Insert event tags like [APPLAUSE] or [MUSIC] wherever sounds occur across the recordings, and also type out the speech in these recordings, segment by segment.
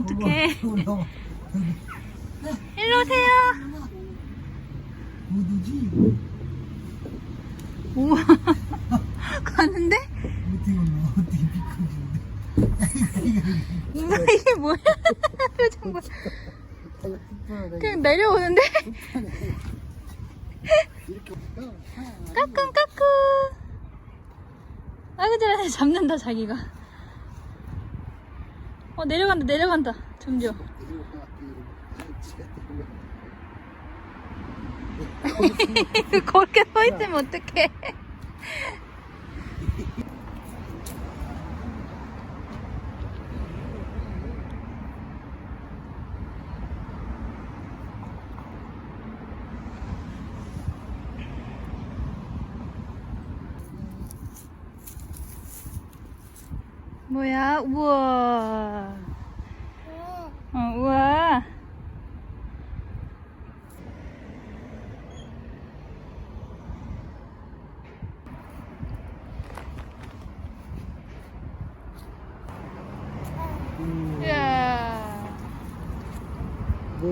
가야지. 골로 가면 어떡해. [LAUGHS] 일로 오세요. 어디지? 우와. [LAUGHS] 가는데? 어떻게? 어떻게? 이거 이게 뭐야? [LAUGHS] 표정 봐. 그냥 내려오는데? 까꿍 까꿍. 아이고 잘하네 잡는다 자기가. 어 내려간다 내려간다 점점. [LAUGHS] 그렇게 서 있으면 어떡해. 뭐야? 우와. 어, 우와. 이야. 뭐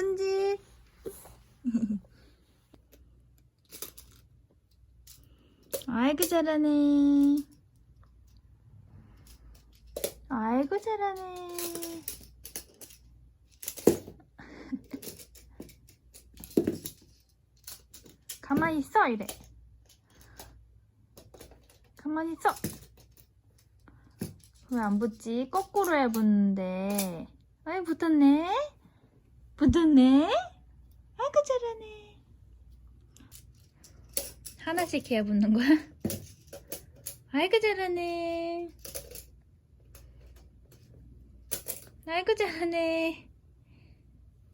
예쁜 짓. [LAUGHS] 아이고 잘하네. 아이고 잘하네. [LAUGHS] 가만히 있어 이래. 가만히 있어. 왜 안 붙지? 거꾸로 해붙는데. 아이 붙었네. 붙었네. 아이고 잘하네. 하나씩 해야 붙는 거야? 아이고 잘하네. 아이고 잘하네.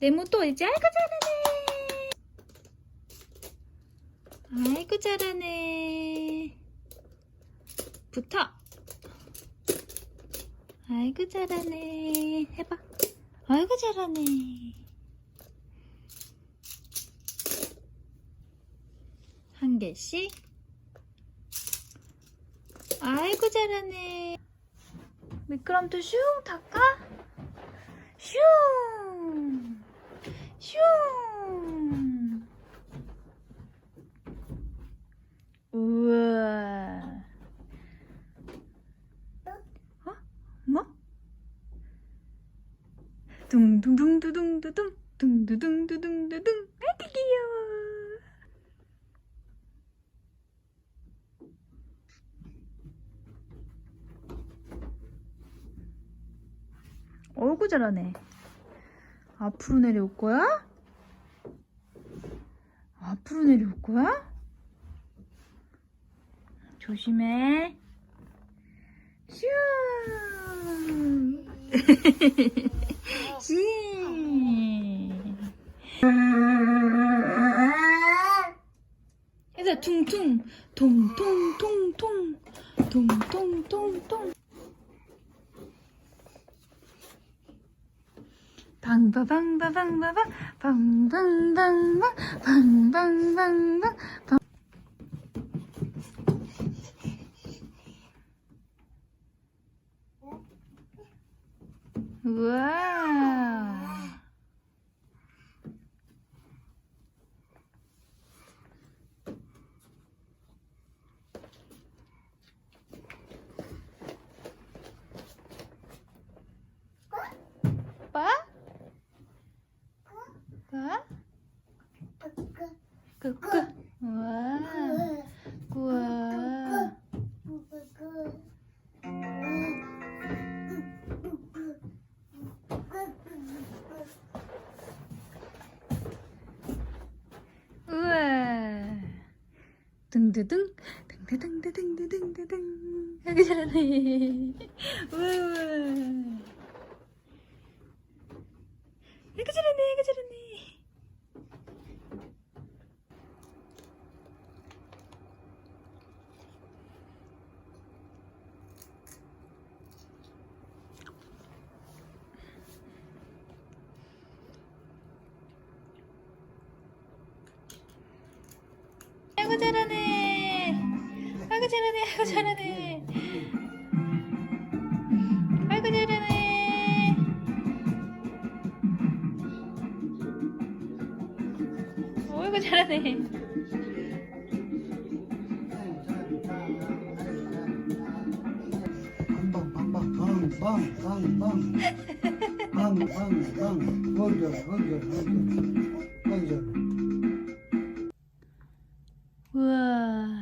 네모 또 이제 아이고 잘하네. 아이고 잘하네. 붙어. 아이고 잘하네. 해봐. 아이고 잘하네. 한 개씩. 아이고 잘하네. 미끄럼틀 슝 닦아. 슝. 슝. 우와. 어? 뭐? 둥둥둥두둥두둥 둥두둥두둥두둥 아기 귀여워. 어이구 잘하네. 앞으로 내려올 거야? 앞으로 내려올 거야? 조심해. 슈. [LAUGHS] 시. 해서 퉁퉁 통통통통 통통통통 방바방바방바방 방방방방 방방방방 방 우와 빠? 빠? 끄끄 우와. 우와 우와 등드등 등드등드등드등드등 아이고 잘하네 우와 아이고 잘하네 아이고 잘하네 아이고 잘하네 아이고 잘하네 아이고 잘하네 아이고 잘하네 어이구 잘하네 빵빵빵빵빵빵빵빵 먼저 먼저 먼저 먼저 우와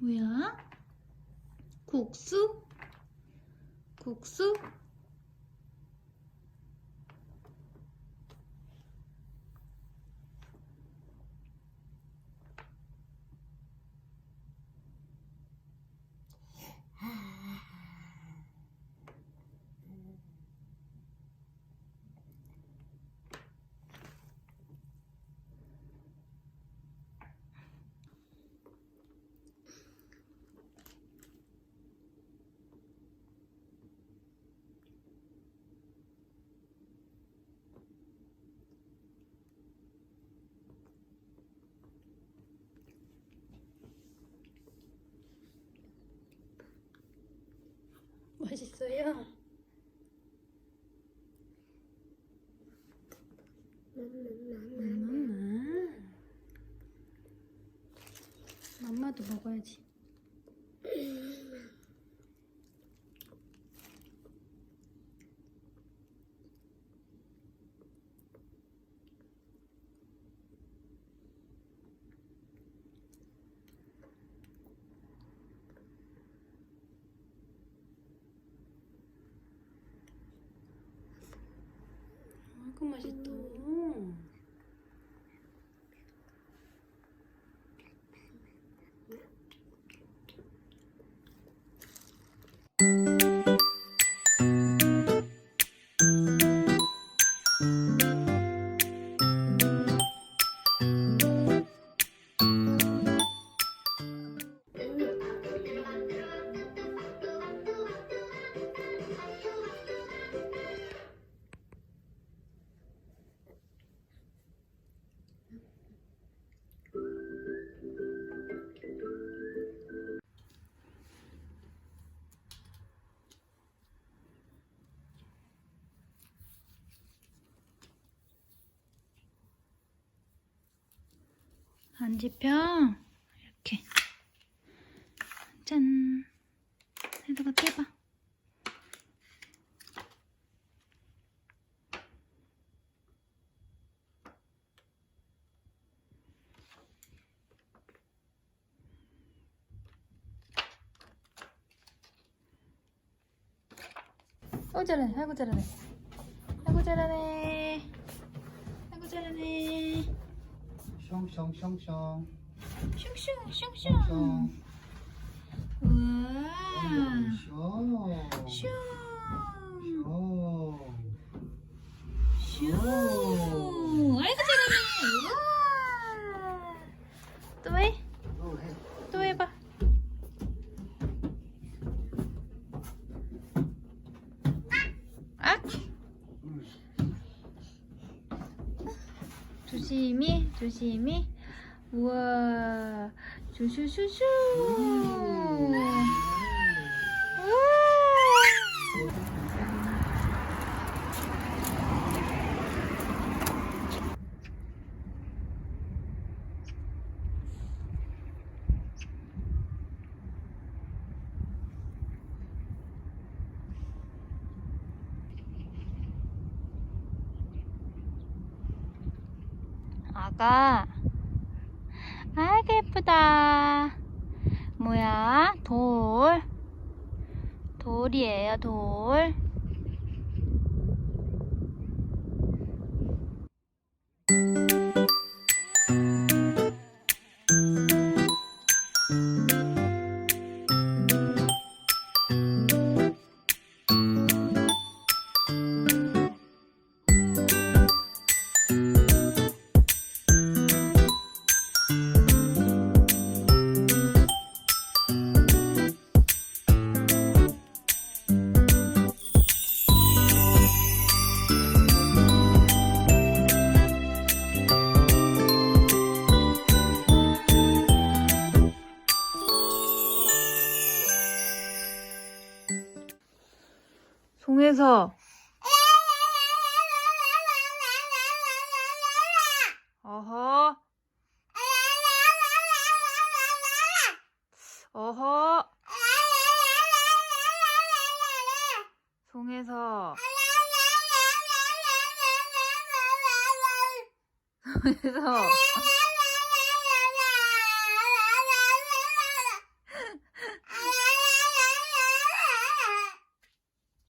뭐야? 국수? 국수? 맛있어요? 맘마 맘마도 먹어야지 조금 맛있다. 안지평. 이렇게. 짠. 해도가 떼봐. 어 잘하네. 아이고 잘하네. 아이고 잘하네. 아이고 잘하네 숑숑숑숑 슝슝 슝슝. 숑 우와. 숑 슝. 숑 슝. 아이고 잘하네. 우와 또 해? 해. 또 해봐 아 응. 조심히. 우와. 슈슈슈슈 나가. 아이고, 예쁘다. 뭐야? 돌. 돌이에요, 돌. 송혜서. 어허. 어허. 송혜서. 송혜서.